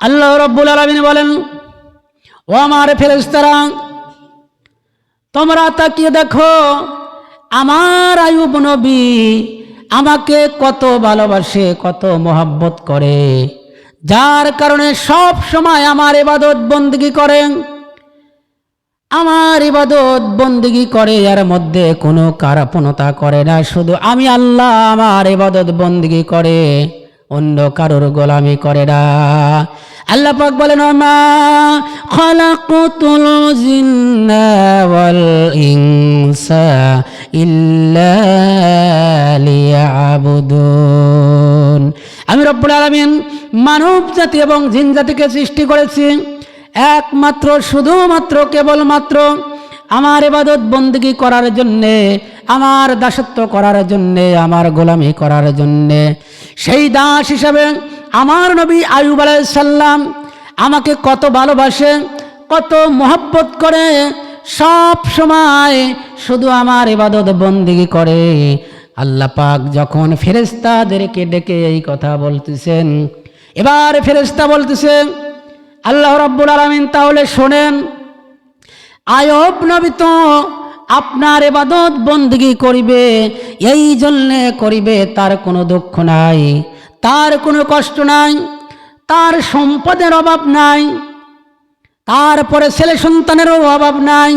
আল্লাহ রব্বুল আলমিন বলেন, ও আমার ফেরেস্তারা তোমরা তাকিয়ে দেখো, আমার আয়ুব নবী আমাকে কত ভালোবাসে, কত মহাব্বত করে। যার কারণে সব সময় আমার এবাদত বন্দিগি করেন আমার ইবাদত বন্দিগি করে, এর মধ্যে কোনো কারাপনতা করে না। শুধু আমি আল্লাহ আমার ইবাদত বন্দিগি করে। অন্য কারোর গোলামি করে না। আল্লাহ পাক বলেন মা খালাকুতুল জিন্না ওয়াল ইনসা ইল্লা লিয়াবুদুন। আমি রব্বুল আলামিন মানব জাতি এবং জিন জাতিকে সৃষ্টি করেছি। একমাত্র, শুধুমাত্র, কেবলমাত্র আমার এবাদত বন্দী করার জন্যে আমার দাসত্ব করার জন্যে, আমার গোলামি করার জন্যে। সেই দাস হিসাবে আমার নবী আয়ুব আলাইসাল্লাম আমাকে কত ভালোবাসে, কত মহব্বত করে, সব সময় শুধু আমার ইবাদত বন্দিগি করে। আল্লাহ পাক যখন ফেরেস্তাদেরকে ডেকে এই কথা বলতেছেন, এবার ফেরেস্তা বলতেছেন আল্লাহ রব্বুল আলমিন, তাহলে শোনেন, আয়ব নবী তো আপনার এবাদত বন্দগি করিবে, এই জন্যে করিবে, তার কোনো দুঃখ নাই, তার কোনো কষ্ট নাই, তার সম্পদের অভাব নাই, তারপরে ছেলে সন্তানেরও অভাব নাই,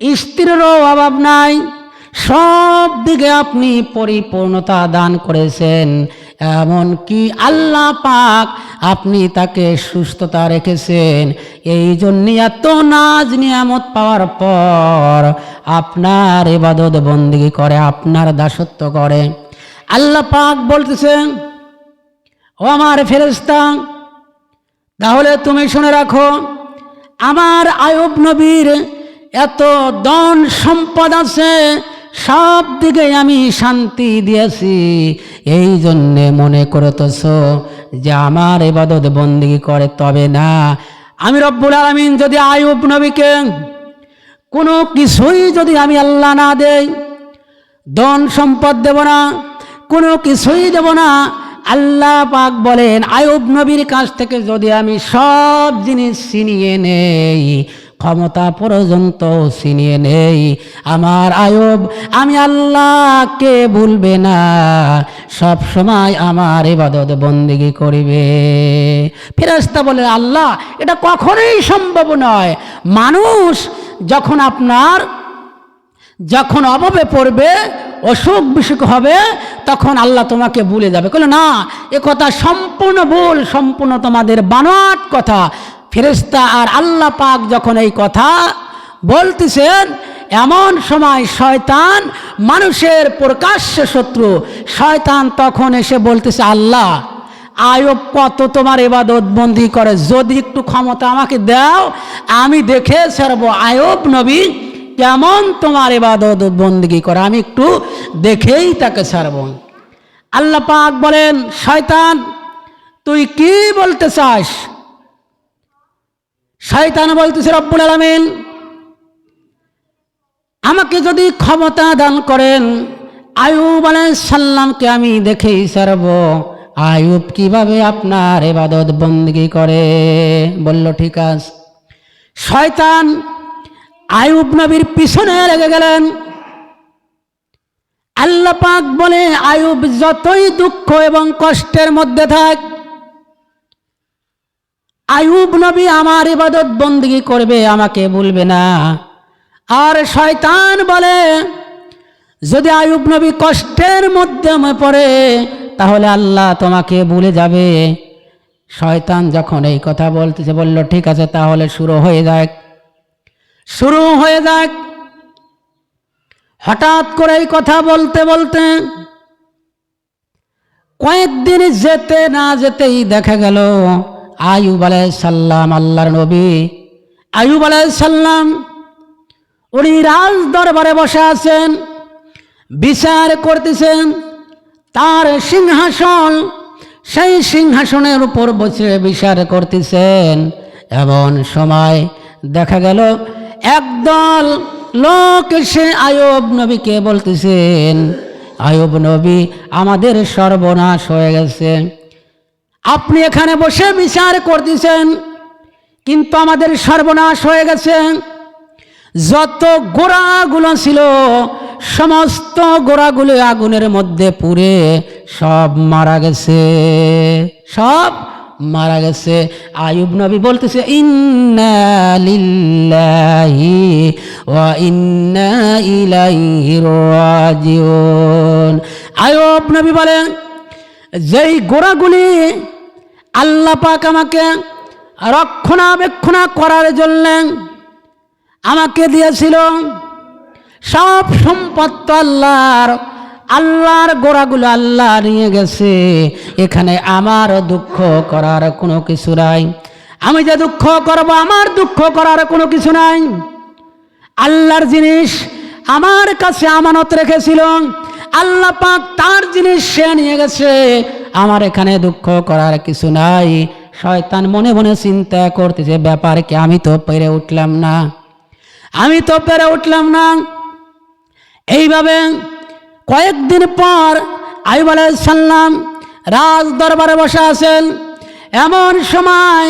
স্ত্রীরও অভাব নাই, সব দিকে আপনি পরিপূর্ণতা দান করেছেন, এমনকি আল্লাহ পাক আপনি তাকে সুস্থতা রেখেছেন। এই জন্য এত নাজ নিয়ামত পাওয়ার পর আপনার এবাদত বন্দিগি করে, আপনার দাসত্ব করে। আল্লাহ পাক বলতেছেন, ও আমার ফেরেস্তা তাহলে তুমি শুনে রাখো, আমার আয়ুব নবীর এত দন সম্পদ আছে, সব দিকে আমি শান্তি দিয়েছি। এই জন্যে মনে করতেছ যে আমার এবাদত বন্দি করে তবে না। আমি রব্বুল আলমিন যদি আয়ুব নবীকে কোনো কিছুই যদি আমি আল্লাহ না দেই, ধন সম্পদ দেব না, কোনো কিছুই দেব না, আল্লাহ পাক বলেন আয়ুব নবীর কাছ থেকে যদি আমি সব জিনিস ছিনিয়ে নেই ক্ষমতা পর্যন্ত ছিনিয়ে নেই। আমার আয়ুব, আমি আল্লাহকে ভুলবে না। সব সময় আমার ইবাদত বন্দিগি করিবে। ফেরাস্তা বলে, আল্লাহ, এটা কখনোই সম্ভব নয়। মানুষ যখন আপনার, যখন অভাবে পড়বে, অসুখ বিসুখ হবে, তখন আল্লাহ তোমাকে ভুলে যাবে। বলে না, এ কথা সম্পূর্ণ ভুল, সম্পূর্ণ তোমাদের বানোয়াট কথা। ফেরেস্তা আর আল্লাহ পাক যখন এই কথা বলতেছেন, এমন সময় শয়তান মানুষের প্রকাশ্য শত্রু, শয়তান তখন এসে বলতেছে, আল্লাহ, আয়ব কত তোমার এবাদত বন্দি করে, যদি একটু ক্ষমতা আমাকে দাও, আমি দেখে ছাড়ব আয়ব নবী কেমন তোমার এবাদত বন্দিগি করে, আমি একটু দেখেই তাকে ছাড়ব। আল্লাহ পাক বলেন, শয়তান, তুই কি বলতে চাস? শয়তান বলতেছে, রব্বুল আলমিন, আমাকে যদি ক্ষমতা দান করেন, আয়ুব সাল্লামকে আমি দেখেই ছাড়ব। আয়ুব কীভাবে আপনার এবাদত বন্দিগি করে? বলল, ঠিক আছে। শয়তান আয়ুব নবীর পিছনে লেগে গেলেন। আল্লাহ পাক বলে, আয়ুব যতই দুঃখ এবং কষ্টের মধ্যে থাক আয়ুব নবী আমার ইবাদত বন্দিগি করবে, আমাকে বলবে না। আর শয়তান বলে, যদি আয়ুব নবী কষ্টের মধ্যে পড়ে, তাহলে আল্লাহ তোমাকে ভুলে যাবে। শয়তান যখন এই কথা বলতেছে, বলল, ঠিক আছে, তাহলে শুরু হয়ে যাক। শুরু হয়ে যাক। হঠাৎ করে এই কথা বলতে বলতে কয়েকদিন যেতে না যেতেই দেখা গেল আয়ুব সাল্লাম আল্লাহর নবী। আয়ুব সাল্লাম উনি রাজ দরবারে বসে আছেন, বিচার করতেছেন। তার সিংহাসন, সেই সিংহাসনের উপর বসে বিচার করতেছেন। এমন সময় দেখা গেল, একদল লোক এসে আয়ব নবীকে বলতেছেন, আয়ব নবী, আমাদের সর্বনাশ হয়ে গেছে। আপনি এখানে বসে বিচার করতেছেন, কিন্তু আমাদের সর্বনাশ হয়ে গেছে। যত গোড়াগুলো ছিল, সমস্ত গোড়াগুলো আগুনের মধ্যে পুড়ে সব মারা গেছে। সব মারা গেছে। আয়ুব নবী বলতেছে আয়ুব নবী বলেন, যেই গোড়াগুলি আল্লাহ পাক আমাকে রক্ষণাবেক্ষণা করার জন্য আমাকে দিয়েছিল। সব সম্পদ তো আল্লাহর আল্লাহর গোড়াগুলো আল্লাহ নিয়ে গেছে। এখানে আমার দুঃখ করার কোনো কিছু নাই। আমি যে দুঃখ করব, আমার দুঃখ করার কোনো কিছু নাই। আল্লাহর জিনিস আমার কাছে আমানত রেখেছিল। আল্লাহ পাক তার জিনিস সে নিয়ে গেছে। আমার এখানে দুঃখ করার কিছু নাই। শয়তান মনে মনে চিন্তা করতেছে, ব্যাপার কি, আমি তো পেরে উঠলাম না। আমি তো পেরে উঠলাম না। এইভাবে কয়েকদিন পর আইব সাল্লাম রাজ দরবারে বসে আছেন। এমন সময়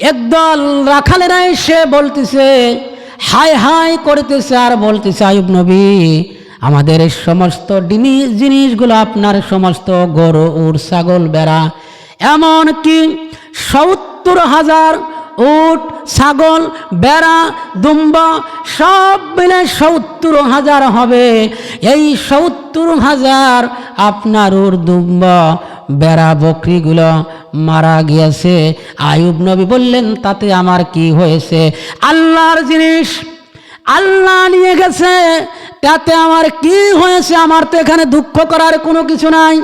একদল রাখালেরা এসে বলতেছে হাই হাই করতেছে আর বলতেছে আয়ুব নবী আমাদের সমস্ত জিনিস জিনিসগুলো আপনার সমস্ত গরু উর ছাগল বেড়া। এমন কি সত্তর হাজার উট, ছাগল, বেড়া, দুম্বা, সব মিলে সত্তর হাজার হবে। এই সত্তর হাজার আপনার উর দুম্বা, বেড়া বকরিগুলো মারা গিয়েছে। আয়ুব নবী বললেন, তাতে আমার কি হয়েছে? আল্লাহর জিনিস আল্লাহ নিয়ে গেছে। তাতে আমার কি হয়েছে? আমার তো এখানে দুঃখ করার কোনো কিছু নাই।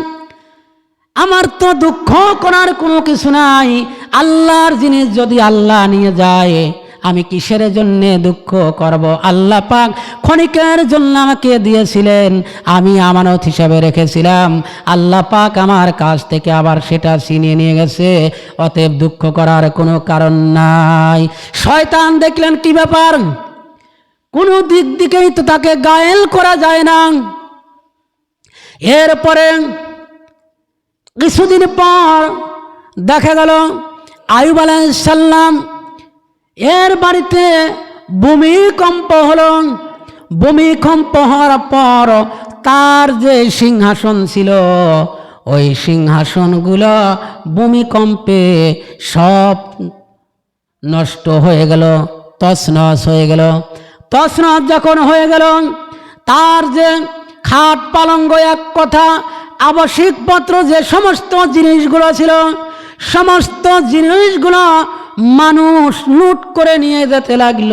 আমার তো দুঃখ করার কোনো কিছু নাই। আল্লাহর জিনিস যদি আল্লাহ নিয়ে যায়, আমি কিসের জন্যে দুঃখ করব? আল্লাহ পাক ক্ষণিকের জন্য আমাকে দিয়েছিলেন, আমি আমানত হিসাবে রেখেছিলাম। আল্লাহ পাক আমার কাছ থেকে আবার সেটা ছিনিয়ে নিয়ে গেছে। অতএব দুঃখ করার কোনো কারণ নাই। শয়তান দেখলেন কি ব্যাপার? কোনো দিক দিকেই তো তাকে গায়েল করা যায় না। এরপরে কিছুদিন পর দেখা গেল আয়ুব সাল্লাম এর বাড়িতে ভূমিকম্প হল। ভূমিকম্প হওয়ার পর তার যে সিংহাসন ছিল, ওই সিংহাসনগুলো ভূমিকম্পে সব নষ্ট হয়ে গেল, তছনছ হয়ে গেল। তছনছ যখন হয়ে গেল, তার যে খাট পালঙ্গ এক কথা আবশ্যিকপত্র যে সমস্ত জিনিসগুলো ছিল, সমস্ত জিনিসগুলো মানুষ লুট করে নিয়ে যেতে লাগল।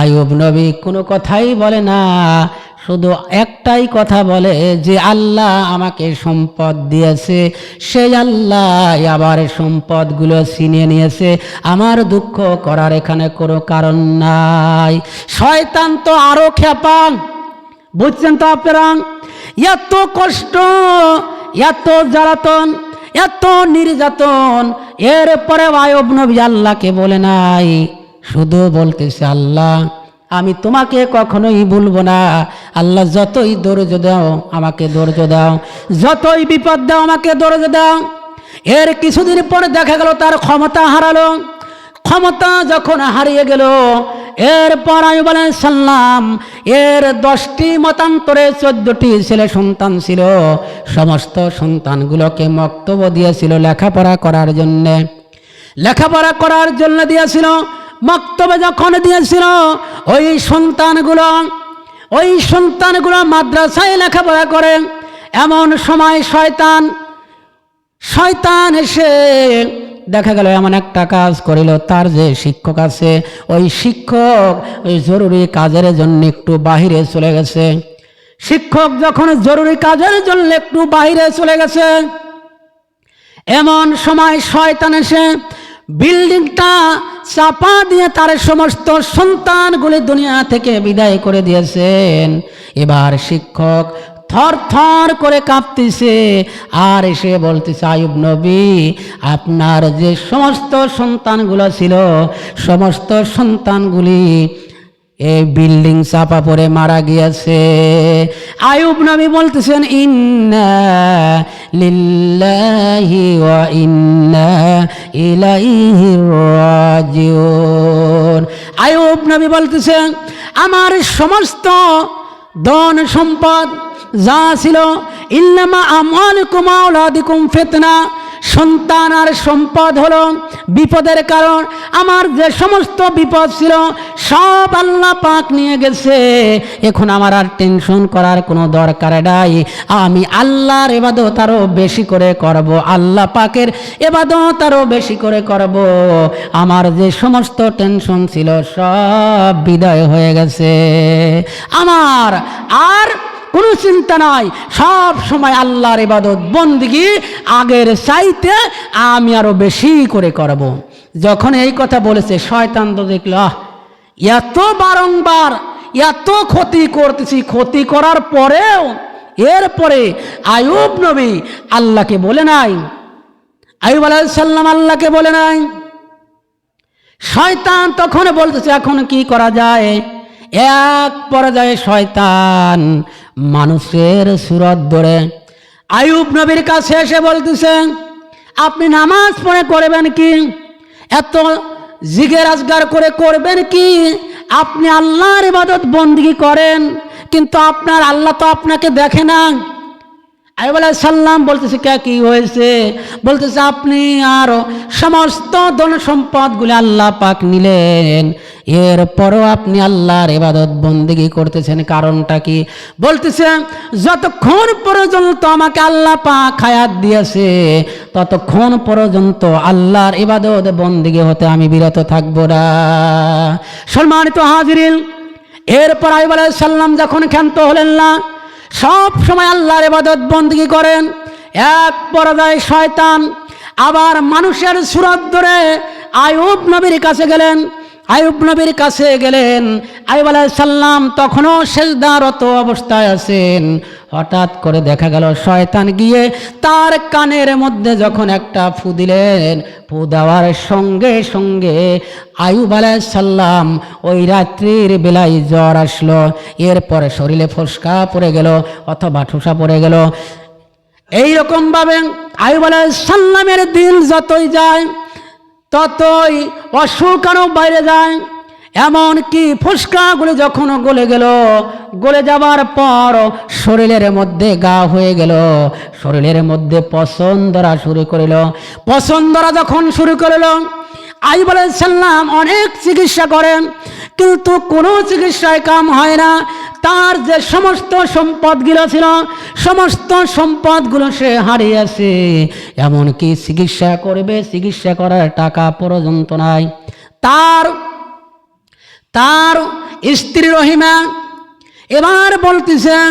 আয়ুব নবী কোনো কথাই বলে না। শুধু একটাই কথা বলে যে আল্লাহ আমাকে সম্পদ দিয়েছে। সেই আল্লাহ আবার সম্পদগুলো ছিনিয়ে নিয়েছে। আমার দুঃখ করার এখানে কোনো কারণ নাই। শয়তান তো আরও খেপান বুঝছেন তো আপনারা? এত কষ্ট, এত জ্বালাতন, এত নির্যাতন এরপরে আয়ব নবী আল্লাহকে বলে নাই। শুধু বলতেছে আল্লাহ আমি তোমাকে কখনোই ভুলবো না। আল্লাহ যতই ধৈর্য দাও, আমাকে ধৈর্য দাও। যতই বিপদ দাও, আমাকে ধৈর্য দাও। এর কিছুদিন পরে দেখা গেল, তার ক্ষমতা হারালো। ক্ষমতা যখন হারিয়ে গেল, এরপর আমি বলেন, সাল্লাম, এর দশটি মতান্তরে চোদ্দটি ছেলে সন্তান ছিল। সমস্ত সন্তানগুলোকে মক্তব্য দিয়েছিল লেখাপড়া করার জন্যে। লেখাপড়া করার জন্য দিয়েছিল। মক্তবে যখন দিয়েছিল, ওই সন্তানগুলো ওই সন্তানগুলো মাদ্রাসায় লেখাপড়া করে। এমন সময় শয়তান শয়তান এসে দেখা গেল, এমন একটা কাজ করিল। তার যে শিক্ষক আছে, ওই শিক্ষক ওই জরুরি কাজের জন্য একটু বাহিরে চলে গেছে। শিক্ষক যখন জরুরি কাজের জন্য একটু বাহিরে চলে গেছে, এমন সময় শয়তান এসে বিল্ডিংটা চাপা দিয়ে তার সমস্ত সন্তানগুলি দুনিয়া থেকে বিদায় করে দিয়েছেন। এবার শিক্ষক থর থর করে কাঁপতেছে। আর এসে বলতেছে, আয়ুব নবী, আপনার যে সমস্ত সন্তানগুলো ছিল, সমস্ত সন্তানগুলি এই বিল্ডিং চাপা পড়ে মারা গিয়েছে। আয়ুব নবী বলতেছেন ওয়া আয়ুব নবী বলতেছেন, আমার সমস্ত ধন সম্পদ যা ছিল ইল্লামা আমালুকুম আওলাদিকুম ফিতনা। সন্তান আর সম্পদ হলো বিপদের কারণ। আমার যে সমস্ত বিপদ ছিল, সব আল্লাহ পাক নিয়ে গেছে। এখন আমার আর টেনশন করার কোনো দরকার নাই। আমি আল্লাহর এবাদত আরও বেশি করে করব, আল্লাহ পাকের এবাদত আরও বেশি করে করব। আমার যে সমস্ত টেনশন ছিল, সব বিদায় হয়ে গেছে। আমার আর কোনো চিন্তা নাই। সব সময় আল্লাহর ইবাদত। বন্দিগি, আগের চাইতে আমি আরও বেশি করে করব। যখন এই কথা বলেছে, শয়তান তো দেখল এত বারংবার, এত ক্ষতি করতেছি। ক্ষতি করার পরেও, এরপরে আয়ুব নবী আল্লাহকে বলে নাই। আয়ুব আলাইসাল্লাম আল্লাহকে বলে নাই। শয়তান তখন বলতেছে, এখন কি করা যায়? এক পর্যায়ে শয়তান মানুষের সুরত ধরে। আয়ুব নবীর কাছে এসে বলতেছে, আপনি নামাজ পড়ে করবেন কি? এত জিগের আজগার করে করবেন কি? আপনি আল্লাহর ইবাদত বন্দিগি করেন, কিন্তু আপনার আল্লাহ তো আপনাকে দেখে না। আইব সাল্লাম বলতেছে, কে, কি হয়েছে? বলতেছে, আপনি আর সমস্ত ধন সম্পদগুলি আল্লাহ পাক নিলেন। এরপরও আপনি আল্লাহর এবাদত বন্দিগি করতেছেন, কারণটা কি? বলতেছে, যতক্ষণ পর্যন্ত আমাকে আল্লাহ পাক হায়াত দিয়েছে, ততক্ষণ পর্যন্ত আল্লাহর এবাদত বন্দিগি হতে আমি বিরত থাকব না। সম্মানিত হাজিরিন, এরপর আইব সাল্লাম যখন ক্ষান্ত হলেন না সব সময় আল্লাহর ইবাদত বন্দী করেন। এক পর্যায়ে শয়তান আবার মানুষের সুরত ধরে আয়ুব নবীর কাছে গেলেন। আয়ুব নবীর কাছে গেলেন। আয়ুব সাল্লাম তখনও সেজদারত অবস্থায় আছেন। হঠাৎ করে দেখা গেল শয়তান গিয়ে তার কানের মধ্যে যখন একটা ফু দিলেন, ফু দেওয়ার সঙ্গে সঙ্গে আয়ুব সাল্লাম ওই রাত্রির বেলায় জ্বর আসলো। এরপরে শরীরে ফসকা পড়ে গেল অথবা ঠোসা পড়ে গেল। এই রকমভাবে আয়ুব সাল্লামের দিল যতই যায়, ততই অসুখ আরও বাইরে যায়। এমন কি ফুসকাগুলো যখন গলে গেল? গলে যাবার পর শরীরের মধ্যে গা হয়ে গেল। শরীরের মধ্যে পছন্দরা শুরু করিল। পছন্দরা যখন শুরু করিল আই সাল্লাম অনেক চিকিৎসা করেন, কিন্তু কোনো চিকিৎসায় কাম হয় না। তার যে সমস্ত সম্পদগুলো ছিল, সমস্ত সম্পদগুলো সে হারিয়েছে। এমনকি চিকিৎসা করবে? চিকিৎসা করার টাকা পর্যন্ত নাই। তার তার স্ত্রী রহিমা এবার বলতেছেন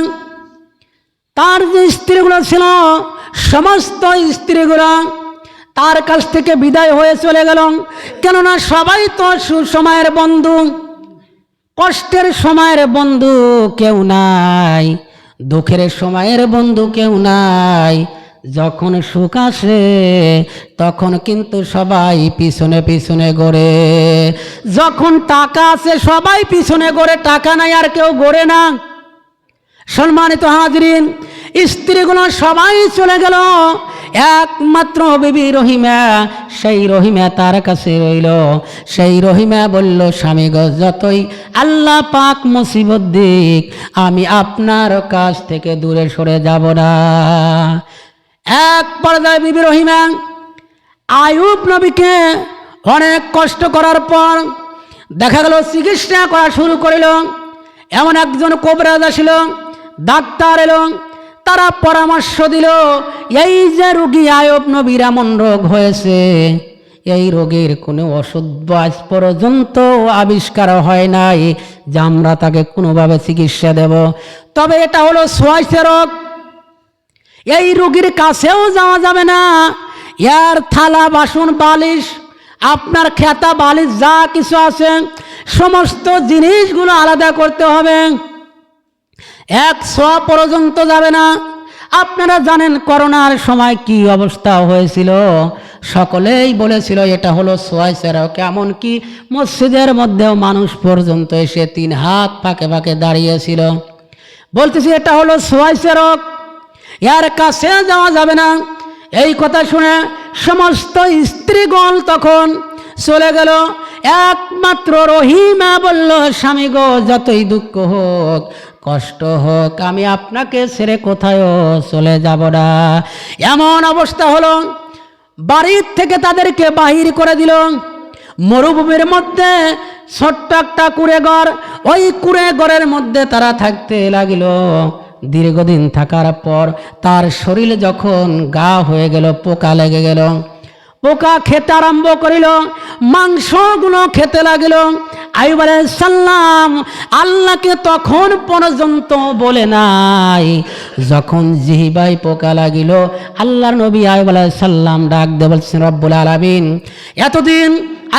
তার যে স্ত্রীগুলো ছিল, সমস্ত স্ত্রীগুলো তার কাছ থেকে বিদায় হয়ে চলে গেল। কেননা সবাই তো সুসময়ের বন্ধু, কষ্টের সময়ের বন্ধু কেউ নাই, দুঃখের সময়ের বন্ধু কেউ নাই। যখন সুখ আসে, তখন কিন্তু সবাই পিছনে পিছনে গড়ে যখন টাকা আছে সবাই পিছনে গড়ে টাকা নাই আর কেউ গড়ে না। সম্মানিত হাজরিন, স্ত্রীগুলো সবাই চলে গেল। একমাত্র বিবি রহিমা, সেই রহিমা তার কাছে রইল। সেই রহিমা বলল, স্বামী গো, যতই আল্লাহ পাক মুসিবত দিক, আমি আপনার কাছ থেকে দূরে সরে যাব না। এক পর্যায়ে বিবি রহিমা, আয়ুব নবীকে অনেক কষ্ট করার পর দেখা গেল চিকিৎসা করা শুরু করিল। এমন একজন কোবরাজ আসিল ডাক্তার এলো, তারা পরামর্শ দিল, এই যে রুগী আয়ব নবীর এমন রোগ হয়েছে, এই রোগের কোনো ওষুধ আজ পর্যন্ত আবিষ্কার হয় নাই, যে আমরা তাকে কোনোভাবে চিকিৎসা দেব। তবে এটা হলো সোয়াইসের রোগ। এই রোগীর কাছেও যাওয়া যাবে না। ইয়ার থালা, বাসন, বালিশ, আপনার খেতা, বালিশ, যা কিছু আছে, সমস্ত জিনিসগুলো আলাদা করতে হবে। এক সোয়া পর্যন্ত যাবে না। আপনারা জানেন করোনার সময় কি অবস্থা হয়েছিল? সকলেই বলেছিল, এটা হলো সোয়াই সেরক এমনকি মসজিদের মধ্যেও মানুষ পর্যন্ত এসে তিন হাত ফাঁকে ফাঁকে দাঁড়িয়েছিল। বলতেছি, এটা হলো সোয়াই সেরক এর কাছে যাওয়া যাবে না। এই কথা শুনে সমস্ত স্ত্রীগণ তখন চলে গেল। একমাত্র রহিমা বলল, স্বামী গো, যতই দুঃখ হোক, কষ্ট হোক, আমি আপনাকে ছেড়ে কোথায়ও চলে যাব না। এমন অবস্থা হলো। বাড়ির থেকে তাদেরকে বাহির করে দিল। মরুভূমির মধ্যে ছোট্ট একটা কুড়ে ঘর ওই কুড়ে ঘরের মধ্যে তারা থাকতে লাগিল। দীর্ঘদিন থাকার পর তার শরীরে যখন গা হয়ে গেল, পোকা লেগে গেল, পোকা খেতে আরম্ভ করিল, মাংসগুলো খেতে লাগিল। আইব সাল্লাম আল্লাহকে তখন পর্যন্ত বলে নাই। যখন জিহিবাই পোকা লাগিল, আল্লাহর নবী আইব সাল্লাম ডাক দে বলছেন, রব্বুল আলামিন, এতদিন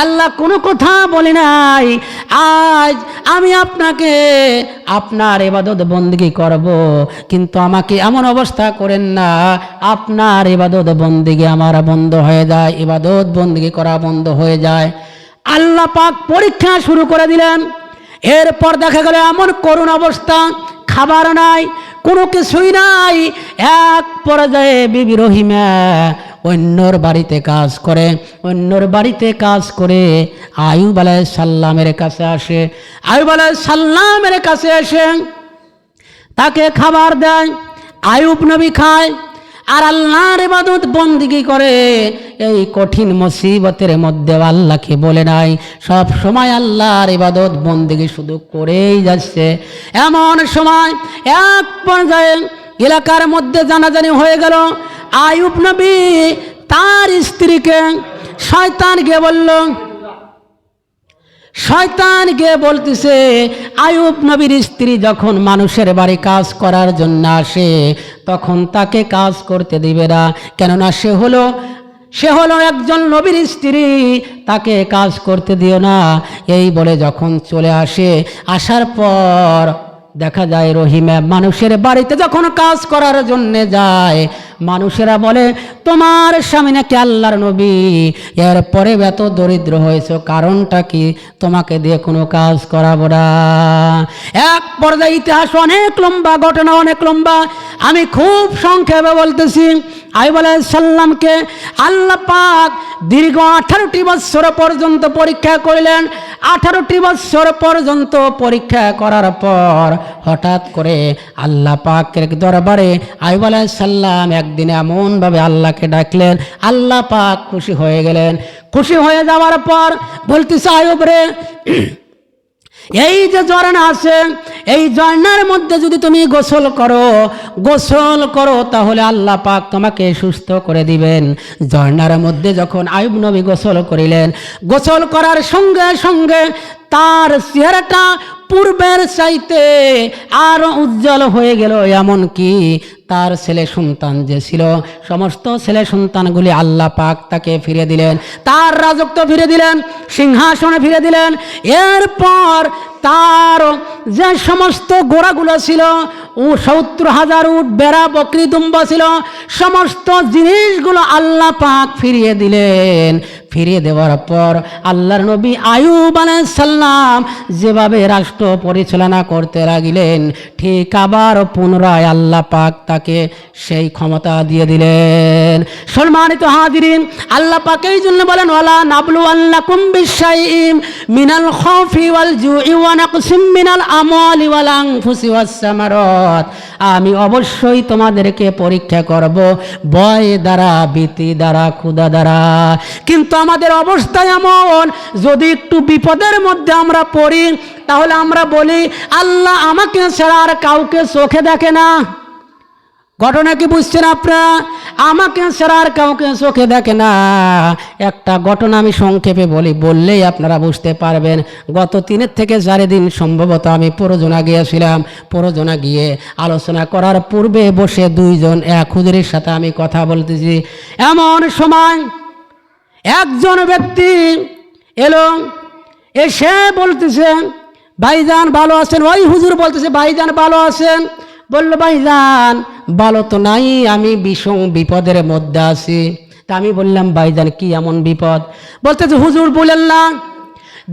আল্লাহ কোনো কথা বলে নাই। আজ আমি আপনাকে আপনার এবাদত বন্দিগি করব, কিন্তু আমাকে এমন অবস্থা করেন না। আপনার এবাদত বন্দিগি আমার বন্ধ হয়ে যায় এবাদত বন্দিগি করা বন্ধ হয়ে যায়। আল্লাহ পাক পরীক্ষা শুরু করে দিলেন। এরপর দেখা গেল এমন করুণ অবস্থা, খাবার নাই, কোনো কিছুই নাই। এক পর্যায়ে বিবি রহিমা অন্যর বাড়িতে কাজ করে, অন্যর বাড়িতে কাজ করে আয়ুব আলাহ সাল্লামের কাছে আসে। আয়ুব আলাহ সাল্লামের কাছে এসে তাকে খাবার দেয়, আয়ুব নবী খায়, আর আল্লাহর ইবাদত বন্দিগি করে। এই কঠিন মুসিবতের মধ্যে আল্লাহকে বলে নাই। সব সময় আল্লাহর ইবাদত বন্দিগি শুধু করেই যাচ্ছে। এমন সময় এক পর্যায়ে এলাকার মধ্যে জানাজানি হয়ে গেল। আয়ুব নবী তার স্ত্রীকে শয়তান গিয়ে বলল, শয়তান গিয়ে বলতেছে আয়ুব নবীর স্ত্রী যখন মানুষের বাড়ি কাজ করার জন্য আসে, তখন তাকে কাজ করতে দিবে না। কেননা সে হলো সে হলো একজন নবীর স্ত্রী, তাকে কাজ করতে দিও না। এই বলে যখন চলে আসে, আসার পর দেখা যায় রহিমা। মানুষের বাড়িতে যখন কাজ করার জন্য যায় মানুষেরা বলে, তোমার স্বামী নাকি আল্লাহর নবী? এরপরে এত দরিদ্র হয়েছে, কারণটা কি? তোমাকে দিয়ে কোনো কাজ করাবো না। এক পর্যায়ে ইতিহাস অনেক লম্বা, ঘটনা অনেক লম্বা। আমি খুব সংক্ষেপে বলতেছি। আইব সাল্লামকে আল্লাহ পাক দীর্ঘ আঠারোটি বৎসর পর্যন্ত পরীক্ষা করিলেন। আঠারোটি বৎসর পর্যন্ত পরীক্ষা করার পর হঠাৎ করে আল্লাহ পাকের দরবারে আইব সাল্লাম একদিন এমনভাবে আল্লাহকে ডাকলেন, আল্লাহ পাক খুশি হয়ে গেলেন। খুশি হয়ে যাওয়ার পর বলতেছে, আয়ুব রে, এই যে ঝর্ণা আছে, এই ঝর্ণার মধ্যে যদি তুমি গোসল করো গোসল করো তাহলে আল্লাহ পাক তোমাকে সুস্থ করে দিবেন। ঝর্ণার মধ্যে যখন আয়ুব নবী গোসল করিলেন, গোসল করার সঙ্গে সঙ্গে তার চেহারাটা পূর্বের চাইতে আরও উজ্জ্বল হয়ে গেল, এমনকি তার ছেলে সন্তান যে ছিল, সমস্ত ছেলে সন্তানগুলি আল্লাহ পাক তাকে ফিরে দিলেন। তার রাজত্ব ফিরে দিলেন, সিংহাসনে ফিরে দিলেন। এরপর তার যে সমস্ত গোড়াগুলো ছিল, ও সত্তর হাজার উট, বেড়া, বকরি, দুম্বা ছিল, সমস্ত জিনিসগুলো আল্লাহ পাক ফিরিয়ে দিলেন। ফিরিয়ে দেওয়ার পর আল্লাহর নবী আয়ুব সাল্লাম যেভাবে রাষ্ট্র পরিচালনা করতে লাগিলেন, ঠিক আবার পুনরায় আল্লাহ পাক তাকে সেই ক্ষমতা দিয়ে দিলেন। সম্মানিত হাজিরিন, আল্লাহ পাক এই জন্য বলেন, ওয়ালা নাবলু আল্লাহ কুম্বিসাইম মিনাল খফি ওয়াল জুই ওয়া নাকসিম মিনাল আমওয়ালি ওয়াল আনফুসি ওয়াস সামারাত। আমি অবশ্যই তোমাদেরকে পরীক্ষা করব। ভয় দ্বারা, ভীতি দ্বারা ক্ষুদা দ্বারা। কিন্তু আমাদের অবস্থা এমন, যদি একটু বিপদের মধ্যে আমরা পড়ি, তাহলে আমরা বলি, আল্লাহ আমাকে ছাড়া আর কাউকে চোখে দেখে না। ঘটনা কি বুঝছেন আপনারা? আমাকে ছাড়া আর কাউকে চোখে দেখে না। একটা ঘটনা আমি সংক্ষেপে বলি, বললেই আপনারা বুঝতে পারবেন। গত তিনের থেকে চারি দিন সম্ভবত আমি প্রযোজনা গিয়েছিলাম। প্রযোজনা গিয়ে আলোচনা করার পূর্বে বসে দুইজন এক হুজুরের সাথে আমি কথা বলতেছি। এমন সময় একজন ব্যক্তি এলো, এসে বলতেছে, ভাইজান ভালো আছেন? ওই হুজুর বলতেছে, ভাইজান ভালো আছেন? বলল ভাইজান ভালো তো নাই, আমি বিষম বিপদের মধ্যে আছি। তা আমি বললাম ভাইজান কি এমন বিপদ? বলতেছে, হুজুর বলেন না,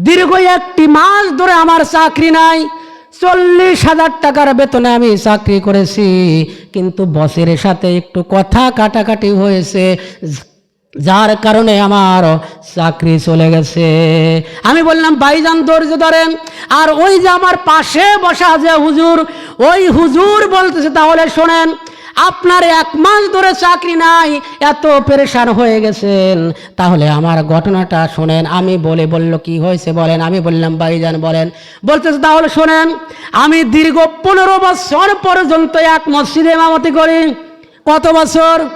দীর্ঘ একটি মাস ধরে আমার চাকরি নাই, চল্লিশ হাজার টাকার বেতনে আমি চাকরি করেছি, কিন্তু বসের সাথে একটু কথা কাটাকাটি হয়েছে যার কারণে আমার চাকরি চলে গেছে। আমি বললাম, ভাইজান, ধৈর্য ধরেন। আর ওই যে আমার পাশে বসা যে হুজুর, ওই হুজুর বলতেছে, তাহলে শোনেন, আপনার এক মাস ধরে চাকরি নাই, এত পেরেশান হয়ে গেছেন। তাহলে আমার ঘটনাটা শোনেন। আমি বলে বলল, কি হয়েছে বলেন? আমি বললাম, ভাইজান, বলেন। বলতেছে, তাহলে শোনেন, আমি দীর্ঘ পনেরো বছর পর্যন্ত এক মসজিদে ইমামতি করি। কত বছর?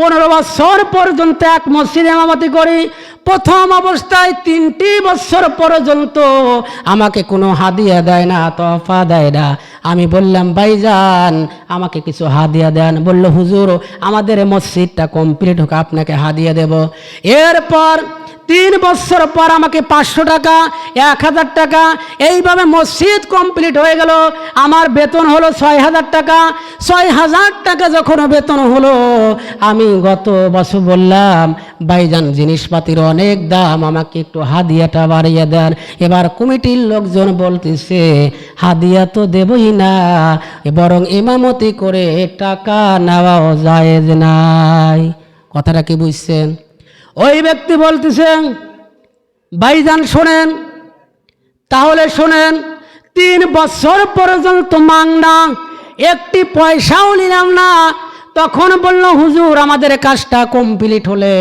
পনেরো বছর পর্যন্ত এক মসজিদে ইমামতি করি। প্রথম অবস্থায় তিনটি বছর পর্যন্ত আমাকে কোনো হাদিয়া দেয় না তফা দেয় না। আমি বললাম, ভাইজান, আমাকে কিছু হাদিয়া দেন। বলল, হুজুর, আমাদের মসজিদটা কমপ্লিট হোক, আপনাকে হাদিয়া দেব। এরপর তিন বছর পর আমাকে পাঁচশো টাকা, এক হাজার টাকা, এইভাবে মসজিদ কমপ্লিট হয়ে গেল। আমার বেতন হলো ছয় হাজার টাকা। ছয় হাজার টাকা যখন বেতন হলো, আমি গত বছর বললাম, ভাইজান, জিনিসপাতির অনেক দাম, আমাকে একটু হাদিয়াটা বাড়িয়ে দেন। এবার কমিটির লোকজন বলতেছে, হাদিয়া তো দেবই না, বরং ইমামতি করে টাকা নেওয়াও জায়েজ নাই। কথাটা কি বুঝছেন? ওই ব্যক্তি বলতেছেন, ভাইজান, শোনেন, তাহলে শোনেন, তিন বছর পর্যন্ত মাংনা, একটি পয়সাও নিলাম না। তখন বলল, হুজুর, আমাদের কাজটা কমপ্লিট হলে।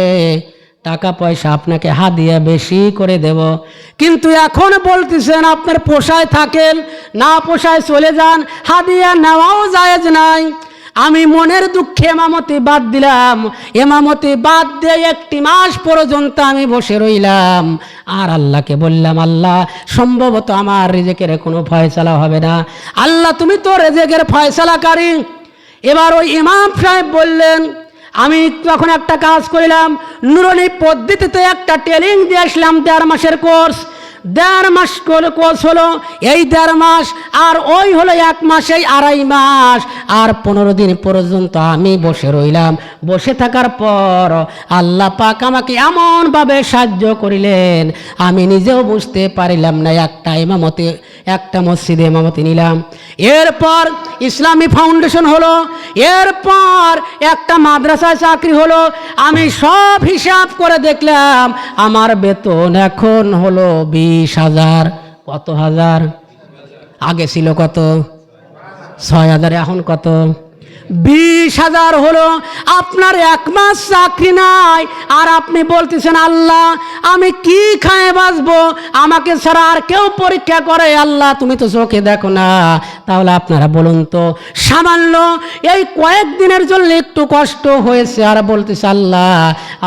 টাকা পয়সা আপনাকে হাদিয়া বেশি করে দেব। কিন্তু এখন বলতেছেন, আপনার পোষায় থাকেন, না পোষায় চলে যান হাদিয়া নেওয়াও জায়েজ নাই। আমি মনের দুঃখে এমামতি বাদ দিলাম। এমামতি বাদ দিয়ে একটি মাস পর্যন্ত আমি বসে রইলাম। আর আল্লাহকে বললাম, আল্লাহ, সম্ভবত আমার রেজেকের কোনো ফয়সালা হবে না। আল্লাহ, তুমি তো রেজেকের ফয়সালাকারী। এবার ওই ইমাম সাহেব বললেন আমি তখন একটা কাজ করিলাম নুরনি পদ্ধতিতে একটা ট্রেনিং দিয়ে আসলাম দেড় মাসের কোর্স দেড় মাস করে কোর্স হলো, এই দেড় মাস আর ওই হলো এক মাস, এই আড়াই মাস। আর পনেরো দিন পর্যন্ত আমি বসে রইলাম। বসে থাকার পর আল্লাহ পাক আমাকে এমনভাবে সাহায্য করিলেন। আমি নিজেও বুঝতে পারিলাম না, একটা ইমামতি একটা মসজিদে মামতি নিলাম। এরপর ইসলামী ফাউন্ডেশন হলো, এরপর একটা মাদ্রাসায় চাকরি হলো। আমি সব হিসাব করে দেখলাম, আমার বেতন এখন হলো বিশ হাজার। কত হাজার? আগে ছিল কত? ছয় হাজার, এখন কত? বিশ হাজার হলো আপনার এক মাস চাকরি নাই। আর আপনি বলতেছেন, আল্লাহ, আমি কি খায় বাঁচবো? আমাকে ছাড়া আর কেউ পরীক্ষা করে? আল্লাহ, তুমি তো চোখে দেখো না। তাহলে আপনারা বলুন তো, সামান্য এই কয়েকদিনের জন্য একটু কষ্ট হয়েছে আর বলতেছে, আল্লাহ,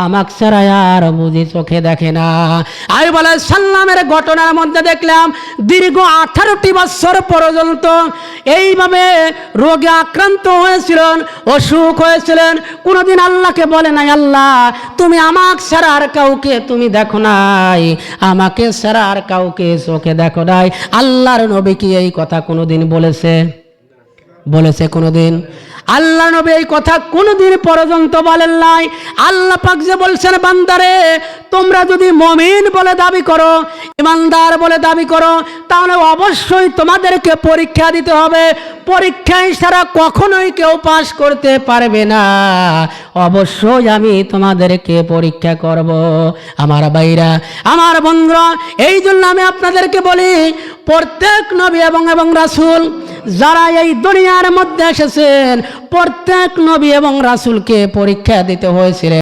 আমাকে ছাড়া আর বুঝি চোখে দেখে না। আমি বলে, সাল্লামের ঘটনার মধ্যে দেখলাম, দীর্ঘ আঠারোটি বছর পর্যন্ত এইভাবে রোগে আক্রান্ত হয়েছিলেন, অসুখ হয়েছিলেন, কোনোদিন আল্লাহকে বলে নাই, আল্লাহ, তুমি আমাকে ছাড়া আর কাউকে তুমি দেখো নাই, আমাকে ছাড়া আর কাউকে চোখে দেখো নাই। আল্লাহর নবী কি এই কথা কোনোদিন বলেছে বলেছে কোনোদিন। আল্লাহ নবী এই কথা কোনোদিন পর্যন্ত বলেন নাই। আল্লাহ পাক যে বলছেন, বান্দারে, তোমরা যদি মমিন বলে দাবি করো, ইমানদার বলে দাবি করো, তাহলে অবশ্যই তোমাদেরকে পরীক্ষা দিতে হবে। পরীক্ষায় ছাড়া কখনোই কেউ পাশ করতে পারবে না। অবশ্যই আমি তোমাদেরকে পরীক্ষা করব। আমার বাইরা আমার বন্ধুরা, এই জন্য আমি আপনাদেরকে বলি, প্রত্যেক নবী এবং এবং রাসূল, যারা এই দুনিয়ার মধ্যে এসেছেন প্রত্যেক নবী এবং রাসুলকে পরীক্ষা দিতে হয়েছিল